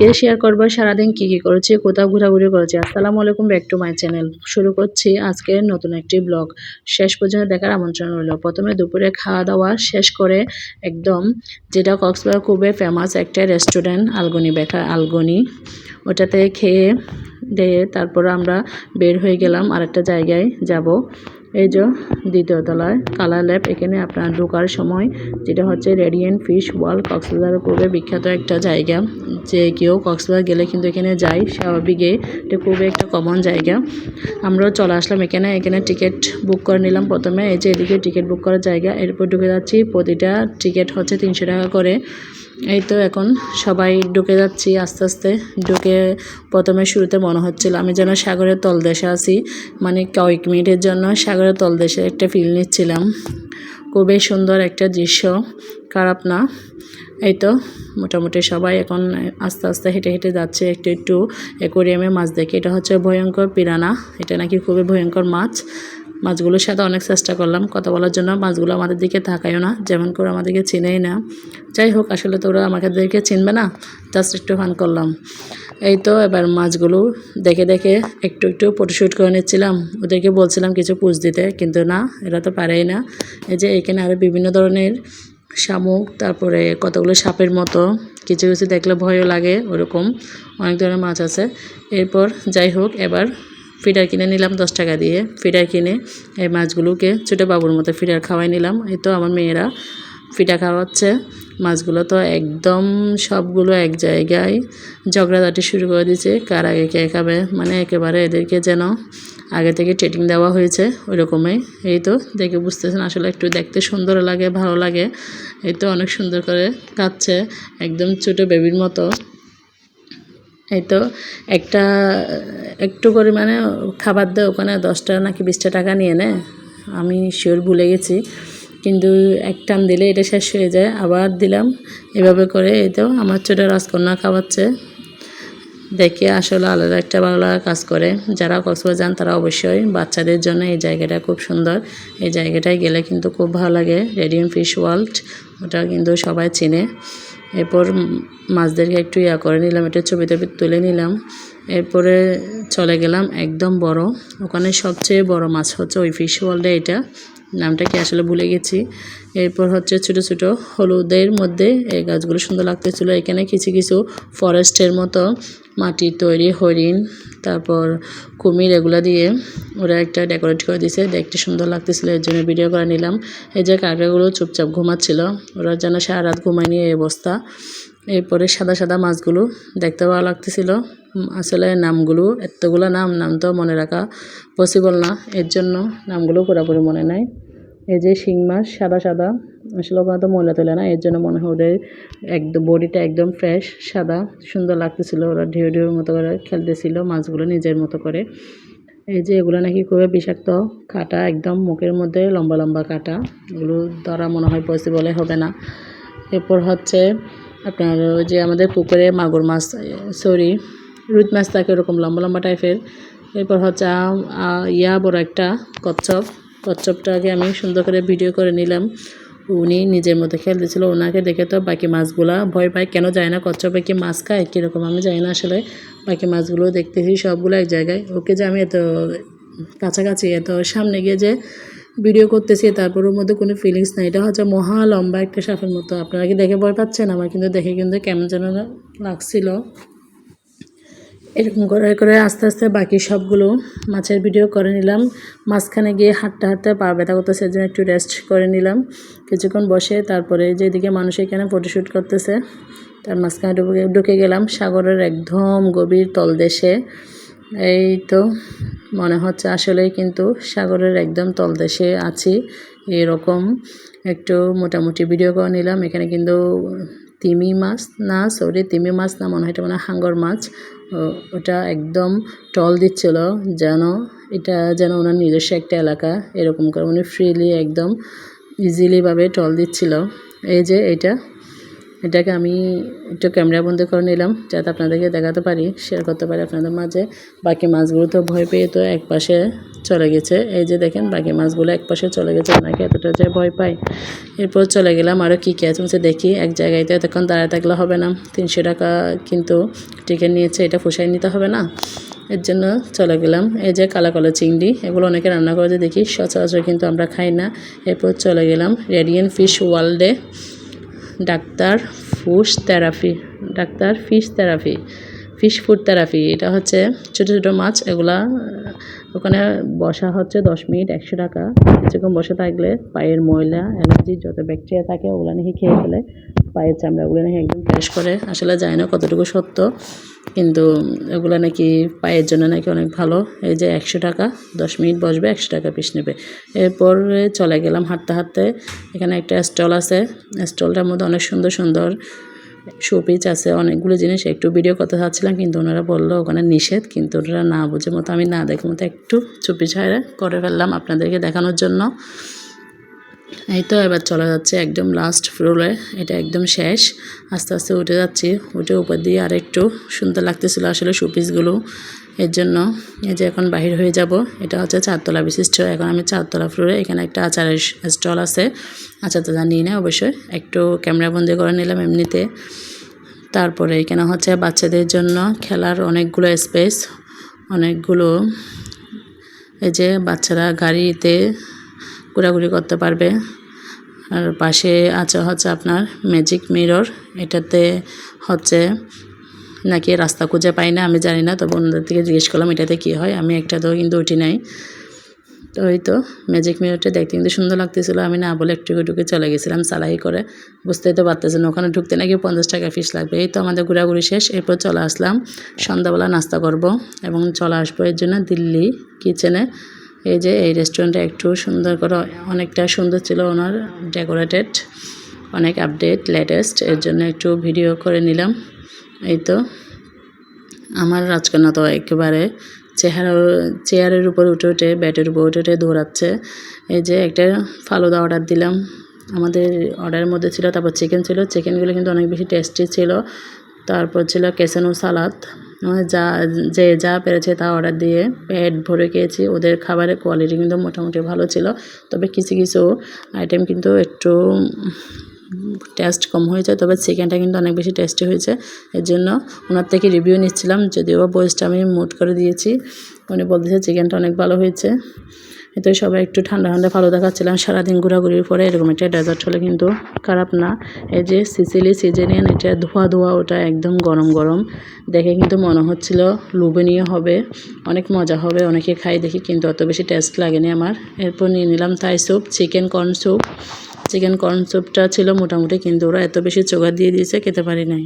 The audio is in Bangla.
আজকে শেয়ার করব? সারাদিন কী কী করেছি? কোথাও ঘোরাঘুরি করেছি? আসসালামু আলাইকুম ব্যাক টু মাই চ্যানেল শুরু করছি আজকের নতুন একটি ব্লগ শেষ পর্যন্ত দেখার আমন্ত্রণ রইল। প্রথমে দুপুরে খাওয়া দাওয়া শেষ করে একদম যেটা কক্সবাজার খুবই ফেমাস একটা রেস্টুরেন্ট আলগনি বেখা আলগনি। ওটাতে খেয়ে দিয়ে তারপর আমরা বের হয়ে গেলাম আরেকটা জায়গায় যাব। এই যে দ্বিতীয় তলায় কালার ল্যাব, এখানে আপনার ঢোকার সময় যেটা হচ্ছে রেডিয়েন্ট ফিশ ওয়ার্ল্ড কক্সবাজার খুবই বিখ্যাত একটা জায়গা, যে কেউ কক্সবাজার গেলে কিন্তু এখানে যায় স্বাভাবিকে এটা খুবই একটা কমন জায়গা। আমরাও চলে আসলাম এখানে এখানে টিকিট বুক করে নিলাম প্রথমে, এই যে এদিকে টিকিট বুক করার জায়গা, এরপর ঢুকে যাচ্ছি, প্রতিটা টিকিট হচ্ছে তিনশো টাকা করে। এই তো এখন সবাই ঢুকে যাচ্ছি আস্তে আস্তে। ঢুকে প্রথমে শুরুতে মনে হচ্ছিল আমি যেন সাগরের তলদেশে আছি। মানে কয়েক মিনিটের জন্য সাগরের তলদেশে একটা ফিল নিচ্ছিলাম। খুবই সুন্দর একটা দৃশ্য। খারাপ না। এই তো মোটামুটি সবাই এখন আস্তে আস্তে হেঁটে হেঁটে যাচ্ছে একটু একটু। অ্যাকোরিয়ামে মাছ দেখে। এটা হচ্ছে ভয়ঙ্কর পিরানা। এটা নাকি খুবই ভয়ঙ্কর মাছ। মাছগুলোর সাথে অনেক চেষ্টা করলাম। কথা বলার জন্য মাছগুলো আমাদের দিকে তাকায়ও না, যেমন করে আমাদেরকে চিনেই না। যাই হোক, আসলে তো ওরা আমাদেরকে চিনবে না? জাস্ট একটু ফান করলাম। এই তো এবার মাছগুলো দেখে দেখে একটু একটু ফটোশ্যুট করে নিচ্ছিলাম। ওদেরকে বলছিলাম কিছু পুষ দিতে, কিন্তু না, এরা তো পারেই না। এই যে এখানে আরও বিভিন্ন ধরনের শামুক, তারপরে কতগুলো সাপের মতো, কিছু কিছু দেখলে ভয়ও লাগে, ওরকম অনেক ধরনের মাছ আছে। এরপর যাই হোক, এবার ফিডার কিনে নিলাম দশ টাকা দিয়ে। ফিডার কিনে এই মাছগুলোকে ছোটো বাবুর মতো ফিডার খাওয়াই নিলাম। এই তো আমার মেয়েরা ফিডা খাওয়াচ্ছে। মাছগুলো তো একদম সবগুলো এক জায়গায় ঝগড়াঝাটি শুরু করে দিয়েছে। কার আগে কে খাবে? মানে একেবারে এদেরকে যেন আগে থেকে ট্রেটিং দেওয়া হয়েছে ওই রকমই এই তো দেখে বুঝতেছেন আসলে একটু দেখতে সুন্দর লাগে, ভালো লাগে। এই তো অনেক সুন্দর করে খাচ্ছে একদম ছোটো বেবির মতো। এই তো একটা, একটু পরিমাণে খাবার দেয় ওখানে দশটা নাকি বিশটা টাকা নিয়ে নেয় আমি শিওর ভুলে গেছি। কিন্তু এক টান দিলে এটা শেষ হয়ে যায়। আবার দিলাম। এভাবে করে এই তো আমার ছোটো রাজকন্যা খাওয়াচ্ছে। দেখে আসলে আলাদা একটা ভালো লাগা কাজ করে। যারা কক্সবাজার যান তারা অবশ্যই বাচ্চাদের জন্য এই জায়গাটা খুব সুন্দর। এই জায়গাটায় গেলে কিন্তু খুব ভালো লাগে। রেডিয়াম ফিশ ওয়ার্ল্ড, ওটা কিন্তু সবাই চেনে। এরপর মাছদেরকে একটু ইয়া করে নিলাম, একটু ছবি টবি তুলে নিলাম। এরপরে চলে গেলাম একদম বড়। ওখানে সবচেয়ে বড় মাছ হচ্ছে ওই ফিশ ওয়ার্ল্ডে এটা। নামটা কি আসলে ভুলে গেছি। এরপর হচ্ছে ছোট ছোট হলুদের মধ্যে এই গাছগুলো সুন্দর লাগতেছিল। এখানে কিছু কিছু ফরেস্টের মতো মাটির তৈরি হরিণ, তারপর কুমির এগুলো দিয়ে ওরা একটা ডেকোরেট করে দিছে। দেখতে সুন্দর লাগতেছিল, এর জন্য ভিডিও করে নিলাম। এই যে কাঁকড়াগুলো চুপচাপ ঘুমাচ্ছিল, ওরা যেন সারা রাত ঘুমায় নিয়ে এই অবস্থা। এরপরে সাদা সাদা মাছগুলো দেখতে ভালো লাগতেছিল। আসলে নামগুলো, এতগুলো নাম নাম তো মনে রাখা পসিবল না। এর জন্য নামগুলো পুরোপুরি মনে নাই। এই যে শিং মাছ, সাদা সাদা, আসলে ওখানে তো ময়লা তোলে না, এর জন্য মনে হয় ওদের একদম বডিটা একদম ফ্রেশ সাদা, সুন্দর লাগতেছিল। ওরা ঢেউ ঢেউর মতো করে খেলতেছিল, মাছগুলো নিজের মতো করে। এই যে এগুলো নাকি খুবই বিষাক্ত কাটা, একদম মুখের মধ্যে লম্বা লম্বা কাটা। এগুলো ধরা মনে হয় পসিবলে হবে না। এরপর হচ্ছে আপনার ওই যে আমাদের পুকুরে মাগুর মাছ সরি রুদ মাছ থাকে ওরকম লম্বা লম্বা টাইপের। এরপর হচ্ছে ইয়া বড় একটা কচ্ছপ। কচ্ছপটাকে আমি সুন্দর করে ভিডিও করে নিলাম। উনি নিজের মতো খেলতেছিল ওনাকে দেখে তো বাকি মাছগুলা ভয় পায়। কেন যায় না কচ্ছপে কি মাছ খায়? কীরকম আমি যাই না আসলে। বাকি মাছগুলো দেখতেছি সবগুলো এক জায়গায়। ওকে যে আমি এত কাছাকাছি, এত সামনে গিয়ে যে ভিডিও করতেছি তারপর ওর মধ্যে কোনো ফিলিংস নাই। এটা হচ্ছে মহা লম্বা একটা সাপের মতো। আপনারা কি দেখে ভয় পাচ্ছেন? আমার কিন্তু দেখে কিন্তু কেমন যেন লাগছিল। এরকম করে করে আস্তে আস্তে বাকি সবগুলো মাছের ভিডিও করে নিলাম। মাঝখানে গিয়ে হাঁটতে হাঁটতে পা ব্যথা করতে সেজন্য একটু রেস্ট করে নিলাম। কিছুক্ষণ বসে তারপরে যেদিকে মানুষ এখানে ফটোশ্যুট করতেছে, তার মাঝখানে ঢুকে ঢুকে গেলাম সাগরের একদম গভীর তলদেশে। এই তো মনে হচ্ছে আসলেই কিন্তু সাগরের একদম তলদেশে আছি। এরকম একটু মোটামুটি ভিডিও করে নিলাম। এখানে কিন্তু তিমি মাছ না সরি তিমি মাছ না, মনে হয় এটা মানে হাঙ্গর মাছ। ওটা একদম টল দিচ্ছিল যেন এটা যেন ওনার নিজস্ব একটা এলাকা। এরকম করে উনি ফ্রিলি একদম ইজিলিভাবে টল দিচ্ছিল। এই যে এটা। এটাকে আমি একটু ক্যামেরা বন্দি করে নিলাম, যাতে আপনাদেরকে দেখাতে পারি শেয়ার করতে পারি আপনাদের মাঝে। বাকি মাছগুলো তো ভয় পেয়ে তো এক পাশে চলে গেছে। এই যে দেখেন, বাকি মাছগুলো এক পাশে চলে গেছে, ওনাকে এতটা যে ভয় পাই এরপর চলে গেলাম আরও কী কী আছে দেখি এক জায়গায় তো এতক্ষণ দাঁড়ায় থাকলে হবে না। তিনশো টাকা কিন্তু টিকিট নিয়েছে, এটা পোষায় নিতে হবে না। এর জন্য চলে গেলাম। এই যে কালা কালো চিংড়ি, এগুলো অনেকে রান্না করে দেখি, সচরাচর কিন্তু আমরা খাই না। এরপর চলে গেলাম রেডিয়েন্ট ফিশ ওয়ার্ল্ডে doctor fish therapy, doctor fish therapy, fish food therapy, এটা হচ্ছে ছোটো ছোটো মাছ, এগুলা ওখানে বসা হচ্ছে দশ মিনিট একশো টাকা। কিছুক্ষণ বসে থাকলে পায়ের ময়লা, অ্যালার্জি, যত ব্যাকটেরিয়া থাকে ওগুলো নাকি খেয়ে ফেলে পায়ের চামড়া, ওগুলো নাকি একদম ফ্রেশ করে। আসলে যায় না কতটুকু সত্য। কিন্তু এগুলো নাকি পায়ের জন্য নাকি অনেক ভালো। এই যে একশো টাকা, দশ মিনিট বসবে, একশো টাকা পিস নেবে। এরপর চলে গেলাম হাঁটতে হাঁটতে। এখানে একটা স্টল আছে। স্টলটার মধ্যে অনেক সুন্দর সুন্দর শোপিস আছে, অনেকগুলো জিনিস। একটু ভিডিও করতে চাচ্ছিলাম, কিন্তু ওনারা বলল ওখানে নিষেধ, কিন্তু ওনারা না বুঝে মতো আমি না দেখে মতো একটু চুপি ছাড়া করে ফেললাম আপনাদেরকে দেখানোর জন্য। এই তো এবার চলে যাচ্ছে একদম লাস্ট ফ্লোরে এটা একদম শেষ। আস্তে আস্তে উঠে যাচ্ছি। উঠে উপর দিয়ে আর একটু সুন্দর লাগতেছিল আসলে শোপিসগুলো। এর জন্য এই যে এখন বাহির হয়ে যাব। এটা হচ্ছে চারতলা বিশিষ্ট। এখন আমি চারতলা ফ্লোরে এখানে একটা আচারের স্টল আছে। আচার তো জানি না অবশ্যই। একটু ক্যামেরা বন্দি করে নিলাম এমনিতে। তারপরে এখানে হচ্ছে বাচ্চাদের জন্য খেলার অনেকগুলো স্পেস অনেকগুলো এই যে বাচ্চারা গাড়িতে ঘোরাঘুরি করতে পারবে। আর পাশে আছে হচ্ছে আপনার ম্যাজিক মিরর এটাতে হচ্ছে নাকি রাস্তা খুঁজে পাই না, আমি জানি না, তবে অন্যদের থেকে জিজ্ঞেস করলাম এটাতে কী হয়, আমি একটা তো কিন্তু উঠি নাই। তো ওই তো ম্যাজিক মিররটা দেখতে কিন্তু সুন্দর লাগতেছিল, আমি না বলে একটু ঢুকে চলে গেছিলাম সালাই করে। বুঝতেই তো পারতেছেন, ওখানে ঢুকতে নাকি পঞ্চাশ টাকা ফিস লাগবে। এই তো আমাদের ঘোরাঘুরি শেষ, এরপর চলে আসলাম, সন্ধ্যাবেলা নাস্তা করব এবং চলে আসব এর জন্য দিল্লি কিচেনে এই যে এই রেস্টুরেন্টটা একটু সুন্দর করে অনেকটা সুন্দর ছিল ওনার ডেকোরেটেড অনেক আপডেট লেটেস্ট এর জন্য একটু ভিডিও করে নিলাম। এই তো, আমার রাজকন্যা তো একেবারে চেহারা, চেয়ারের উপর উঠে উঠে ব্যাটের উপর উঠে উঠে দৌড়াচ্ছে। এই যে একটা ফালুদা অর্ডার দিলাম। আমাদের অর্ডারের মধ্যে ছিল, তারপর চিকেন ছিল। চিকেনগুলো কিন্তু অনেক বেশি টেস্টি ছিল। তারপর ছিল কেসানো সালাদ যা, যে যা পেরেছে তা অর্ডার দিয়ে পেট ভরে খেয়েছি। ওদের খাবারের কোয়ালিটি কিন্তু মোটামুটি ভালো ছিল। তবে কিছু কিছু আইটেম কিন্তু একটু টেস্ট কম হয়েছে। তবে চিকেনটা কিন্তু অনেক বেশি টেস্টি হয়েছে। এর জন্য ওনার থেকে রিভিউ নিচ্ছিলাম। যদিও বা ভয়েসটা আমি মুট করে দিয়েছি। উনি বলতেছে চিকেনটা অনেক ভালো হয়েছে। এতে সবাই একটু ঠান্ডা ঠান্ডা ভালো দেখাচ্ছিলাম। সারাদিন ঘোরাঘুরির পরে এরকম একটা ডেজার্ট হলে কিন্তু খারাপ না। এই যে সিসিলি সিজেনিয়ান, এটা ধোয়া ধোয়া, ওটা একদম গরম গরম। দেখে কিন্তু মনে হচ্ছিল লোভনীয় হবে, অনেক মজা হবে, অনেকে খাই দেখি কিন্তু অত বেশি টেস্ট লাগেনি আমার। এরপর নিয়ে নিলাম Thai soup chicken corn soup chicken corn স্যুপটা ছিল মোটামুটি কিন্তু ওরা এত বেশি চোখা দিয়ে দিয়েছে, খেতে পারি নাই।